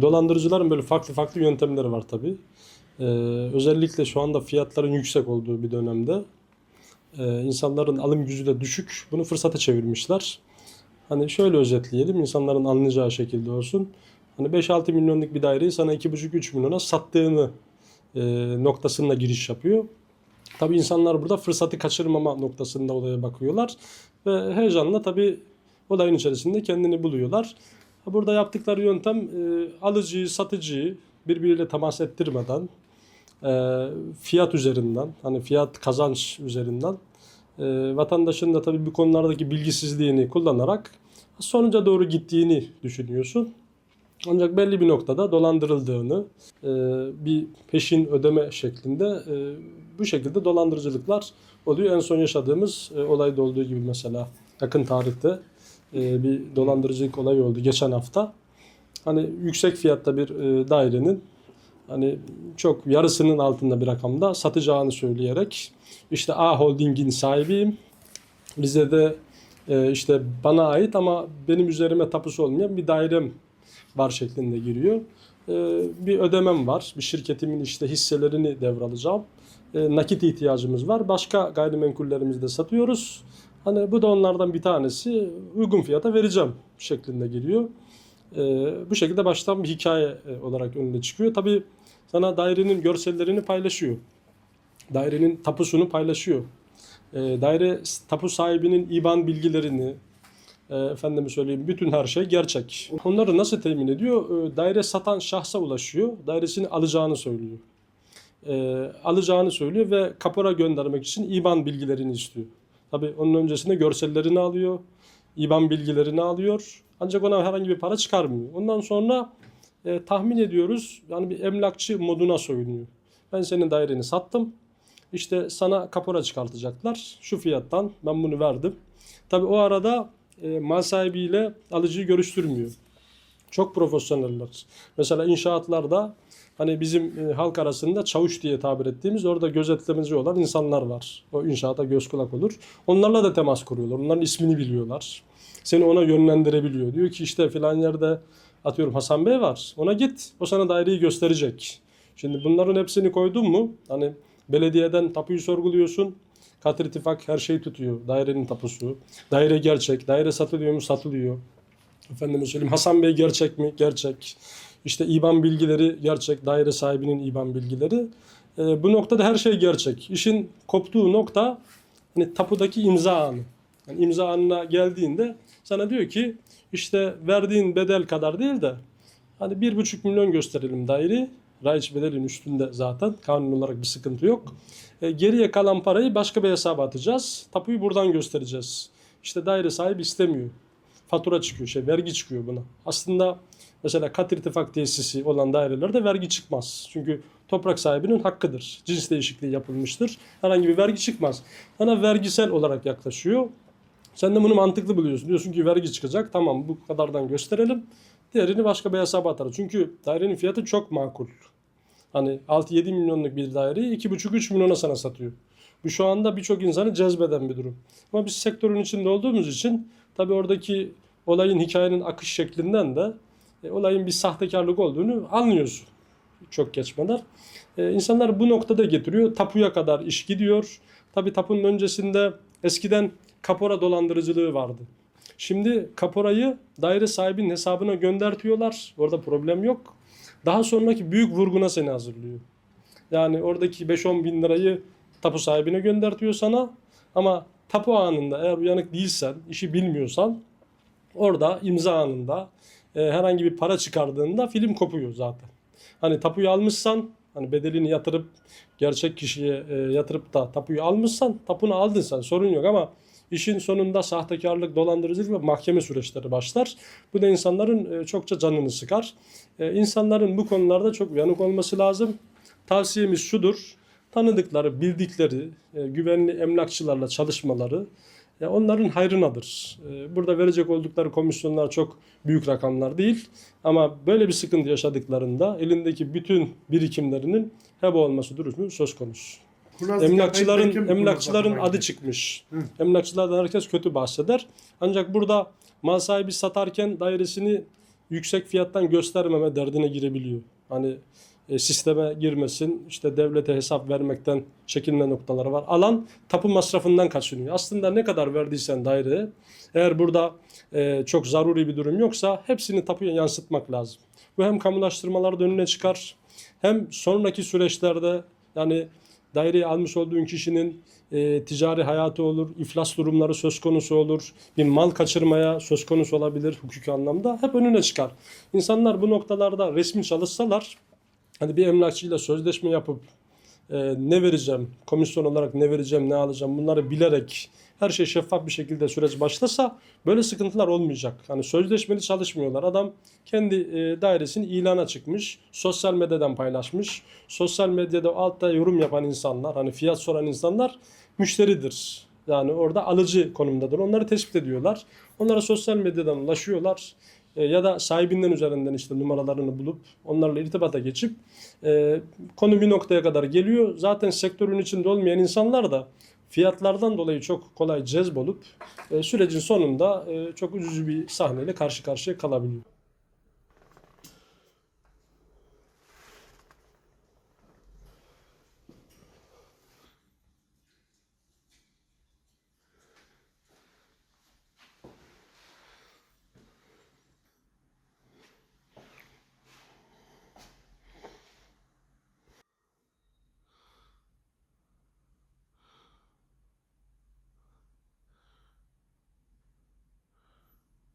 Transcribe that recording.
Dolandırıcıların böyle farklı farklı yöntemleri var tabii. Ee, özellikle şu anda fiyatların yüksek olduğu bir dönemde e, insanların alım gücü de düşük. Bunu fırsata çevirmişler. Hani şöyle özetleyelim insanların anlayacağı şekilde olsun. Hani 5-6 milyonluk bir daireyi sana 2,5-3 milyona sattığını e, noktasında giriş yapıyor. Tabii insanlar burada fırsatı kaçırmama noktasında olaya bakıyorlar. Ve heyecanla tabii olayın içerisinde kendini buluyorlar. Burada yaptıkları yöntem e, alıcıyı, satıcıyı birbiriyle temas ettirmeden e, fiyat üzerinden, hani fiyat kazanç üzerinden e, vatandaşın da tabii bu konulardaki bilgisizliğini kullanarak sonuca doğru gittiğini düşünüyorsun. Ancak belli bir noktada dolandırıldığını, e, bir peşin ödeme şeklinde e, bu şekilde dolandırıcılıklar oluyor. En son yaşadığımız e, olayda olduğu gibi mesela yakın tarihte e, bir dolandırıcılık olayı oldu geçen hafta. Hani yüksek fiyatta bir e, dairenin hani çok yarısının altında bir rakamda satacağını söyleyerek işte A Holding'in sahibiyim. Bize de e, işte bana ait ama benim üzerime tapusu olmayan bir dairem var şeklinde giriyor. E, bir ödemem var. Bir şirketimin işte hisselerini devralacağım. E, nakit ihtiyacımız var. Başka gayrimenkullerimizi de satıyoruz. Hani bu da onlardan bir tanesi uygun fiyata vereceğim şeklinde giriyor. E, bu şekilde baştan bir hikaye e, olarak önüne çıkıyor. Tabii sana dairenin görsellerini paylaşıyor. Dairenin tapusunu paylaşıyor. E, daire tapu sahibinin IBAN bilgilerini, e, efendime söyleyeyim bütün her şey gerçek. Onları nasıl temin ediyor? E, daire satan şahsa ulaşıyor. Dairesini alacağını söylüyor. E, alacağını söylüyor ve kapora göndermek için IBAN bilgilerini istiyor. Tabii onun öncesinde görsellerini alıyor. IBAN bilgilerini alıyor. Ancak ona herhangi bir para çıkarmıyor. Ondan sonra e, tahmin ediyoruz yani bir emlakçı moduna soyunuyor. Ben senin daireni sattım. İşte sana kapora çıkartacaklar. Şu fiyattan ben bunu verdim. Tabii o arada e, mal sahibiyle alıcıyı görüştürmüyor. Çok profesyoneller. Mesela inşaatlarda hani bizim e, halk arasında çavuş diye tabir ettiğimiz orada gözetlemeci olan insanlar var. O inşaata göz kulak olur. Onlarla da temas kuruyorlar. Onların ismini biliyorlar. Seni ona yönlendirebiliyor. Diyor ki işte filan yerde atıyorum Hasan Bey var. Ona git. O sana daireyi gösterecek. Şimdi bunların hepsini koydun mu? Hani belediyeden tapuyu sorguluyorsun. Katır ittifak her şeyi tutuyor. Dairenin tapusu. Daire gerçek. Daire satılıyor mu? Satılıyor. Efendime söyleyeyim Hasan Bey gerçek mi? Gerçek. İşte IBAN bilgileri gerçek. Daire sahibinin IBAN bilgileri. Ee, bu noktada her şey gerçek. İşin koptuğu nokta hani tapudaki imza anı. Yani imza anına geldiğinde sana diyor ki işte verdiğin bedel kadar değil de hani bir buçuk milyon gösterelim daire. Raiç bedelin üstünde zaten kanun olarak bir sıkıntı yok. E, geriye kalan parayı başka bir hesaba atacağız. Tapuyu buradan göstereceğiz. İşte daire sahibi istemiyor. Fatura çıkıyor, şey vergi çıkıyor buna. Aslında mesela kat irtifak tesisi olan dairelerde vergi çıkmaz. Çünkü toprak sahibinin hakkıdır. Cins değişikliği yapılmıştır. Herhangi bir vergi çıkmaz. Sana vergisel olarak yaklaşıyor. Sen de bunu mantıklı buluyorsun. Diyorsun ki vergi çıkacak. Tamam bu kadardan gösterelim. Diğerini başka bir hesaba atarız. Çünkü dairenin fiyatı çok makul. Hani 6-7 milyonluk bir daireyi 2,5-3 milyona sana satıyor. Bu şu anda birçok insanı cezbeden bir durum. Ama biz sektörün içinde olduğumuz için tabii oradaki olayın hikayenin akış şeklinden de e, olayın bir sahtekarlık olduğunu anlıyorsun. Çok geçmeden. E, insanlar bu noktada getiriyor. Tapuya kadar iş gidiyor. Tabii tapunun öncesinde eskiden kapora dolandırıcılığı vardı. Şimdi kaporayı daire sahibinin hesabına göndertiyorlar. Orada problem yok. Daha sonraki büyük vurguna seni hazırlıyor. Yani oradaki 5-10 bin lirayı tapu sahibine göndertiyor sana. Ama tapu anında eğer uyanık değilsen, işi bilmiyorsan orada imza anında e, herhangi bir para çıkardığında film kopuyor zaten. Hani tapuyu almışsan hani bedelini yatırıp gerçek kişiye e, yatırıp da tapuyu almışsan tapunu aldın sen sorun yok ama işin sonunda sahtekarlık, dolandırıcılık ve mahkeme süreçleri başlar. Bu da insanların e, çokça canını sıkar. E, insanların bu konularda çok uyanık olması lazım. Tavsiyemiz şudur. Tanıdıkları, bildikleri, e, güvenli emlakçılarla çalışmaları e, onların hayrınadır. E, burada verecek oldukları komisyonlar çok büyük rakamlar değil. Ama böyle bir sıkıntı yaşadıklarında elindeki bütün birikimlerinin heba olması durumu söz konusu. Kurnaz Emlakçıların belki emlakçıların adı çıkmış. Hı. Emlakçılardan herkes kötü bahseder. Ancak burada mal sahibi satarken dairesini yüksek fiyattan göstermeme derdine girebiliyor. Hani e, sisteme girmesin, işte devlete hesap vermekten çekinme noktaları var. Alan tapu masrafından kaçınıyor. Aslında ne kadar verdiysen daireye, eğer burada e, çok zaruri bir durum yoksa hepsini tapuya yansıtmak lazım. Bu hem kamulaştırmalarda önüne çıkar, hem sonraki süreçlerde yani daireyi almış olduğun kişinin e, ticari hayatı olur, iflas durumları söz konusu olur, bir mal kaçırmaya söz konusu olabilir hukuki anlamda. Hep önüne çıkar. İnsanlar bu noktalarda resmi çalışsalar, hani bir emlakçıyla sözleşme yapıp e, ne vereceğim, komisyon olarak ne vereceğim, ne alacağım bunları bilerek her şey şeffaf bir şekilde süreç başlasa böyle sıkıntılar olmayacak. Hani sözleşmeli çalışmıyorlar. Adam kendi e, dairesini ilana çıkmış, sosyal medyadan paylaşmış. Sosyal medyada altta yorum yapan insanlar, hani fiyat soran insanlar müşteridir. Yani orada alıcı konumdadır. Onları tespit ediyorlar. Onlara sosyal medyadan ulaşıyorlar. E, ya da sahibinden üzerinden işte numaralarını bulup onlarla irtibata geçip e, konu bir noktaya kadar geliyor. Zaten sektörün içinde olmayan insanlar da fiyatlardan dolayı çok kolay cezbolup e, sürecin sonunda çok üzücü bir sahneyle karşı karşıya kalabiliyor.